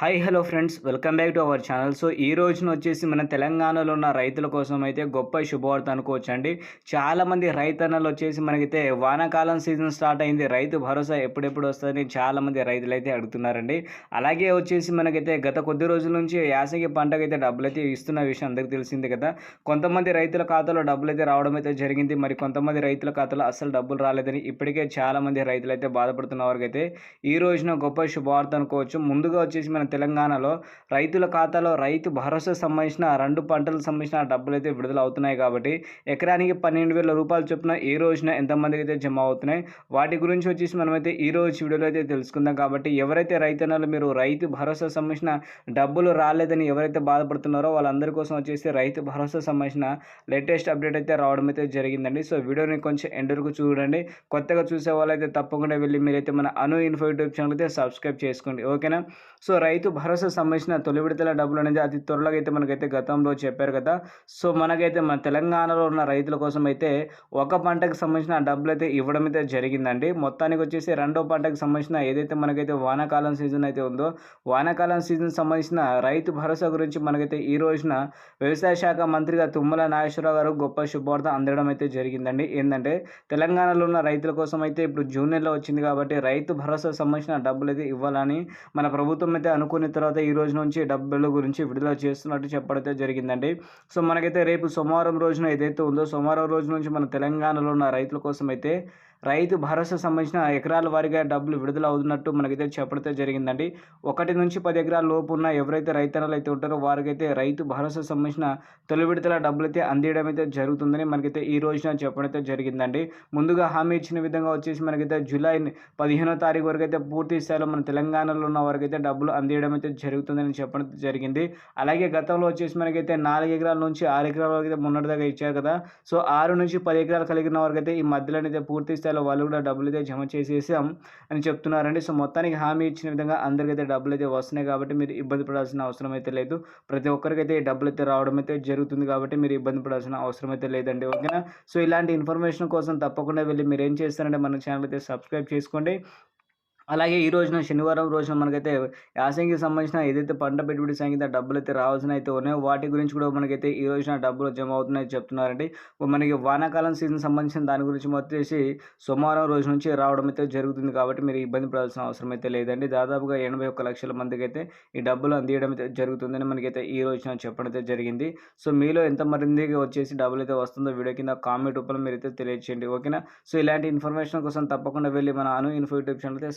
Hi hello friends welcome back to our channel so ఈ రోజున వచ్చేసి మన తెలంగాణలో ఉన్న రైతుల కోసం అయితే గొప్ప శుభవార్త అనుకోవచ్చు అండి చాలామంది రైతన్నలు వచ్చేసి మనకైతే వానాకాలం సీజన్ స్టార్ట్ అయింది. రైతు భరోసా ఎప్పుడెప్పుడు వస్తుందని చాలామంది రైతులు అయితే అడుగుతున్నారండి. అలాగే వచ్చేసి మనకైతే గత కొద్ది రోజుల నుంచి యాసంగి పంటకైతే డబ్బులు అయితే ఇస్తున్న విషయం అందరికీ తెలిసింది కదా. కొంతమంది రైతుల ఖాతాలో డబ్బులు అయితే రావడం అయితే జరిగింది. మరి కొంతమంది రైతుల ఖాతాలో అస్సలు డబ్బులు రాలేదని ఇప్పటికే చాలామంది రైతులు అయితే బాధపడుతున్న అయితే ఈ రోజున గొప్ప శుభవార్త అనుకోవచ్చు. ముందుగా వచ్చేసి మన తెలంగాణలో రైతుల ఖాతాలో రైతు భరోసా సంబంధించిన రెండు పంటలకు సంబంధించిన డబ్బులు అయితే విడుదల అవుతున్నాయి కాబట్టి ఎకరానికి పన్నెండు వేల రూపాయలు చొప్పున ఈ రోజున ఎంతమందికి అయితే జమ అవుతున్నాయి? వాటి గురించి వచ్చేసి మనమైతే ఈ రోజు వీడియోలో అయితే తెలుసుకుందాం కాబట్టి ఎవరైతే రైతన్నలు మీరు రైతు భరోసా సంబంధించిన డబ్బులు రాలేదని ఎవరైతే బాధపడుతున్నారో వాళ్ళందరి కోసం వచ్చేసి రైతు భరోసా సంబంధించిన లేటెస్ట్ అప్డేట్ అయితే రావడం అయితే జరిగిందండి. సో వీడియోని కొంచెం ఎండ్ వరకు చూడండి. కొత్తగా చూసే వాళ్ళైతే తప్పకుండా వెళ్ళి మీరైతే మన అను ఇన్ఫో యూట్యూబ్ ఛానల్ అయితే సబ్స్క్రైబ్ చేసుకోండి. ఓకేనా? సో రైతు రైతు భరోసా సంబంధించిన తొలి విడతల డబ్బులు అనేది అతి త్వరలో అయితే మనకైతే గతంలో చెప్పారు కదా. సో మనకైతే మన తెలంగాణలో ఉన్న రైతుల కోసం అయితే ఒక పంటకు సంబంధించిన డబ్బులు అయితే ఇవ్వడం అయితే జరిగిందండి. మొత్తానికి వచ్చేసి రెండో పంటకు సంబంధించిన ఏదైతే మనకైతే వానాకాలం సీజన్ అయితే ఉందో వానాకాలం సీజన్ సంబంధించిన రైతు భరోసా గురించి మనకైతే ఈ రోజున వ్యవసాయ శాఖ మంత్రిగా తుమ్మల నాగేశ్వరరావు గారు గొప్ప శుభవార్త అందడం అయితే జరిగిందండి. ఏంటంటే తెలంగాణలో ఉన్న రైతుల కోసం అయితే ఇప్పుడు జూన్ నెలలో వచ్చింది కాబట్టి రైతు భరోసా సంబంధించిన డబ్బులు అయితే ఇవ్వాలని మన ప్రభుత్వం అయితే అనుకున్న తర్వాత ఈ రోజు నుంచి డబ్బుల గురించి విడుదల చేస్తున్నట్టు చెప్పడం జరిగిందండి. సో మనకైతే రేపు సోమవారం రోజున ఏదైతే ఉందో సోమవారం రోజు నుంచి మన తెలంగాణలో ఉన్న రైతుల కోసం అయితే రైతు భరోసా సంబంధించిన ఎకరాల వారీగా డబ్బులు విడుదల అవుతున్నట్టు మనకైతే చెప్పడంతో జరిగిందండి. ఒకటి నుంచి పది ఎకరాల లోపు ఉన్న ఎవరైతే రైతన్నలు అయితే ఉంటారో వారికైతే రైతు భరోసా సంబంధించిన తొలి విడతల డబ్బులు అయితే అందియడం అయితే జరుగుతుందని మనకైతే ఈ రోజున చెప్పడంతో జరిగిందండి. ముందుగా హామీ ఇచ్చిన విధంగా వచ్చేసి మనకైతే జూలై పదిహేనో తారీఖు వరకు అయితే పూర్తి స్థాయిలో మన తెలంగాణలో ఉన్న వారికైతే డబ్బులు అందియడం అయితే జరుగుతుందని చెప్పడం జరిగింది. అలాగే గతంలో వచ్చేసి మనకైతే నాలుగు ఎకరాల నుంచి ఆరు ఎకరాల వరకు అయితే మొన్నటిదాకా ఇచ్చారు కదా. సో ఆరు నుంచి పది ఎకరాలు కలిగిన వారికైతే ఈ మధ్యలో అయితే పూర్తి స్థాయిలో వాళ్ళు కూడా డబ్బులు అయితే జమ చేసేసాం అని చెప్తున్నారండి. సో మొత్తానికి హామీ ఇచ్చిన విధంగా అందరికైతే డబ్బులు అయితే వస్తున్నాయి కాబట్టి మీరు ఇబ్బంది పడాల్సిన అవసరం అయితే లేదు. ప్రతి ఒక్కరికైతే డబ్బులు అయితే రావడం అయితే జరుగుతుంది కాబట్టి మీరు ఇబ్బంది పడాల్సిన అవసరం అయితే లేదండి. ఓకేనా? సో ఇలాంటి ఇన్ఫర్మేషన్ కోసం తప్పకుండా వెళ్ళి మీరు ఏం చేస్తారంటే మన ఛానల్ అయితే సబ్స్క్రైబ్ చేసుకోండి. అలాగే ఈ రోజున శనివారం రోజున మనకైతే యాసంగికి సంబంధించిన ఏదైతే పంట పెట్టుబడి సంగీత డబ్బులు అయితే రావాల్సిన అయితే ఉన్నాయో వాటి గురించి కూడా మనకైతే ఈ రోజున డబ్బులు జమ అవుతున్నాయని చెప్తున్నారండి. మనకి వానాకాలం సీజన్ సంబంధించిన దాని గురించి వచ్చేసి సోమవారం రోజు నుంచి రావడం అయితే జరుగుతుంది కాబట్టి మీరు ఇబ్బంది పడాల్సిన అవసరం అయితే లేదండి. దాదాపుగా ఎనభై ఒక్క లక్షల మందికి అయితే ఈ డబ్బులు అందియడం అయితే జరుగుతుందని మనకైతే ఈ రోజున చెప్పడం అయితే జరిగింది. సో మీలో ఎంత మందికి వచ్చేసి డబ్బులు అయితే వస్తుందో వీడియో కింద కామెంట్ రూపంలో మీరైతే తెలియచేయండి. ఓకేనా? సో ఇలాంటి ఇన్ఫర్మేషన్ కోసం తప్పకుండా వెళ్ళి మన అను ఇన్ఫో యూట్యూబ్ ఛానల్ అయితే